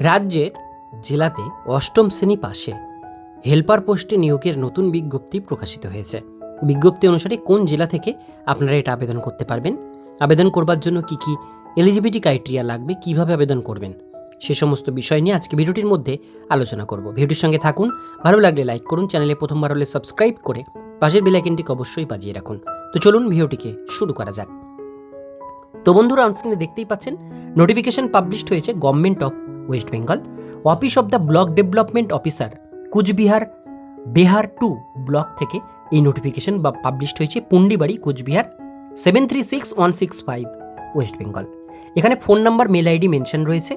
রাজ্যের জেলাতে অষ্টম শ্রেণি পাশে হেল্পার পোস্টে নিয়োগের নতুন বিজ্ঞপ্তি প্রকাশিত হয়েছে। বিজ্ঞপ্তি অনুসারে কোন জেলা থেকে আপনারা এটা আবেদন করতে পারবেন? আবেদন করবার জন্য কি কি এলিজিবিলিটি ক্রাইটেরিয়া লাগবে? কীভাবে আবেদন করবেন? সে সমস্ত বিষয় নিয়ে আজকে ভিডিওটির মধ্যে আলোচনা করব। ভিডিওটির সঙ্গে থাকুন, ভালো লাগলে লাইক করুন, চ্যানেলে প্রথমবার হলে সাবস্ক্রাইব করে পাশের বেলাইকেনটিকে অবশ্যই বাজিয়ে রাখুন। তো চলুন ভিডিওটিকে শুরু করা যাক। তো বন্ধুরা অনস্ক্রিনে দেখতেই পাচ্ছেন নোটিফিকেশন পাবলিশড হয়েছে government of West Bengal office of the block development officer Coochbehar Behar two block থেকে এই নোটিফিকেশন বা পাবলিশড হয়েছে Pundibari Coochbehar seven three six one six five West Bengal এখানে phone number mail ID mention রয়েছে।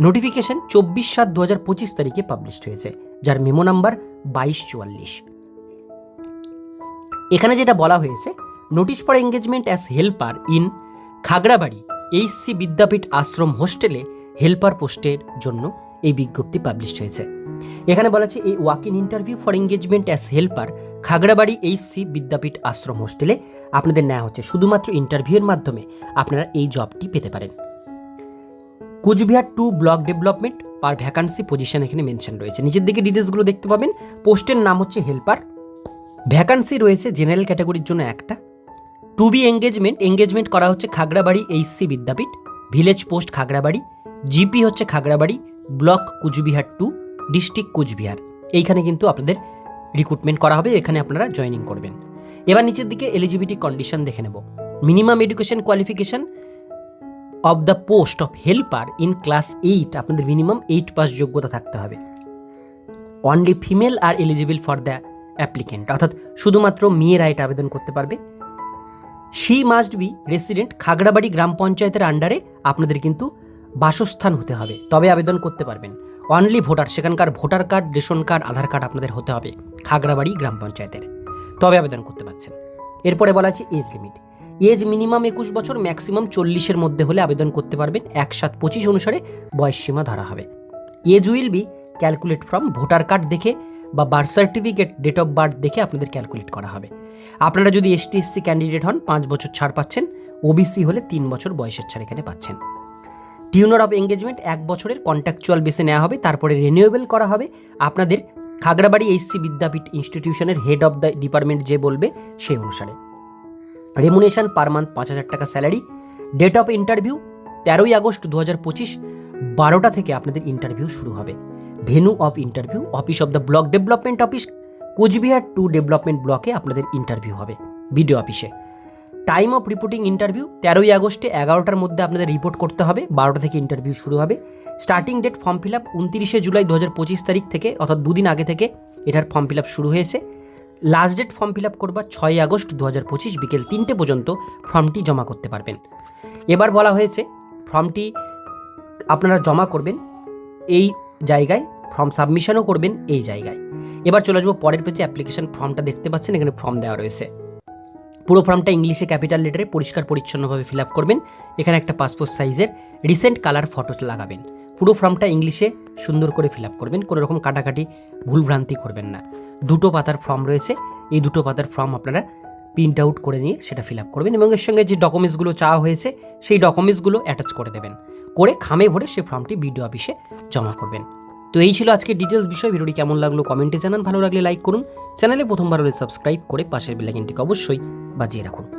Notification চব্বিশ সাত দু হাজার পঁচিশ তারিখে পাবলিশড হয়েছে, যার মেমো নাম্বার বাইশ চুয়াল্লিশ। এখানে যেটা বলা হয়েছে notice for engagement as helper in Khagrabari HC Vidyapith Ashram হোস্টেলে হেল্পার পোস্টের জন্য এই বিজ্ঞপ্তি পাবলিশ হয়েছে। এখানে বলা আছে এই walk in interview for engagement as helper Khagrabari HC Vidyapith Ashram হোস্টেলে আপনাদের নেওয়া হচ্ছে। শুধুমাত্র ইন্টারভিউয়ের মাধ্যমে আপনারা এই জবটি পেতে পারেন। Coochbehar two block development per vacancy position এখানে মেনশন রয়েছে। নিচের দিকে ডিটেলসগুলো দেখতে পাবেন। পোস্টের নাম হচ্ছে হেল্পার। ভ্যাকান্সি রয়েছে জেনারেল ক্যাটাগরির জন্য একটা। টু বি এঙ্গেজমেন্ট এঙ্গেজমেন্ট করা হচ্ছে Khagrabari HC Vidyapith. Village post Khagrabari, GP হচ্ছে Khagrabari, block Coochbehar two, district Coochbehar. এইখানে কিন্তু আপনাদের রিক্রুটমেন্ট করা হবে, এখানে আপনারা জয়েনিং করবেন। এবার নিচের দিকে এলিজিবিলিটি কন্ডিশন দেখে নেব। Minimum education qualification of the post of helper in class eight আপনাদের মিনিমাম এইট পাস যোগ্যতা থাকতে হবে। Only female are eligible for the applicant অর্থাৎ শুধুমাত্র মেয়েরা এটা আবেদন করতে পারবে। She must be resident Khagrabari গ্রাম পঞ্চায়েতের আন্ডারে আপনাদের কিন্তু বাসস্থান হতে হবে, তবে আবেদন করতে পারবেন। অনলি ভোটার সেখানকার voter card ration card Aadhaar card আপনাদের হতে হবে খাগড়াবাড়ি গ্রাম পঞ্চায়েতের। তবে আবেদন করতে পারছেন। এরপরে বলা আছে এজ লিমিট এজ মিনিমাম একুশ বছর ম্যাক্সিমাম চল্লিশের মধ্যে হলে আবেদন করতে পারবেন। এক সাত পঁচিশ অনুসারে বয়স সীমা ধরা হবে। Age will be calculate from voter card দেখে বা birth certificate date of birth দেখে আপনাদের ক্যালকুলেট করা হবে। আপনারা যদি এসটি এসসি ক্যান্ডিডেট হন, পাঁচ বছর ছাড় পাচ্ছেন ওবিসি হলে তিন বছর বয়সের ছাড় এখানে পাচ্ছেন। টিউনার অফ এঙ্গেজমেন্ট এক বছরের কন্ট্রাকচুয়াল বেসে নেওয়া হবে, তারপরে রিনিউয়েবল করা হবে। আপনাদের খাগড়াবাড়ি এইচসি বিদ্যাপীঠ ইনস্টিটিউশনের হেড অফ দ্য ডিপার্টমেন্ট যে বলবে সেই অনুসারে। রেমুনেশন পার মান্থ পাঁচ হাজার টাকা স্যালারি ডেট অফ ইন্টারভিউ তেরোই আগস্ট দু হাজার পঁচিশ, বারোটা থেকে আপনাদের ইন্টারভিউ শুরু হবে। Venue of interview, office of the block development office, Coochbehar two development ব্লকে আপনাদের ইন্টারভিউ হবে, বিডিও অফিসে। টাইম অফ রিপোর্টিং ইন্টারভিউ, তেরোই আগস্টে এগারোটার মধ্যে আপনাদের রিপোর্ট করতে হবে, বারোটা থেকে ইন্টারভিউ শুরু হবে। Starting date form fill up উনত্রিশে জুলাই দু হাজার পঁচিশ তারিখ থেকে, অর্থাৎ দুদিন আগে থেকে এটার ফর্ম ফিল আপ শুরু হয়েছে। Last date form fill up করবার ছয় আগস্ট দু হাজার পঁচিশ বিকেল তিনটে পর্যন্ত ফর্মটি জমা করতে পারবেন। এবার বলা হয়েছে, ফর্মটি আপনারা জমা করবেন। এই জায়গায় ফর্ম সাবমিশনও করবেন এই জায়গায়। এবার চলে আসব পরের পেজে অ্যাপ্লিকেশন ফর্মটা দেখতে পাচ্ছেন, এখানে ফর্ম দেওয়া রয়েছে। পুরো ফর্মটা ইংলিশে ক্যাপিটাল লেটারে পরিষ্কার পরিচ্ছন্নভাবে ফিল আপ করবেন। এখানে একটা পাসপোর্ট সাইজের রিসেন্ট কালার ফটো লাগাবেন। পুরো ফর্মটা ইংলিশে সুন্দর করে ফিল আপ করবেন, কোনো রকম কাটাকাটি, ভুলভ্রান্তি করবেন না। দুটো পাতার ফর্ম রয়েছে, এই দুটো পাতার ফর্ম আপনারা প্রিন্ট আউট করে নিয়ে সেটা ফিল আপ করবেন এবং এর সঙ্গে যে ডকুমেন্টসগুলো চাওয়া হয়েছে, সেই ডকুমেন্টসগুলো অ্যাটাচ করে দেবেন। করে খামে ভরে সে ফর্মটি বিডিও অফিসে জমা করবেন। তো এই ছিল আজকে ডিটেলস বিষয়। ভিডিওটি কেমন লাগল কমেন্টে জানান। ভালো লাগলে লাইক করুন। চ্যানেলে প্রথমবার হলে সাবস্ক্রাইব করে পাশের বেলাইকনটিকে অবশ্যই বাজিয়ে রাখুন।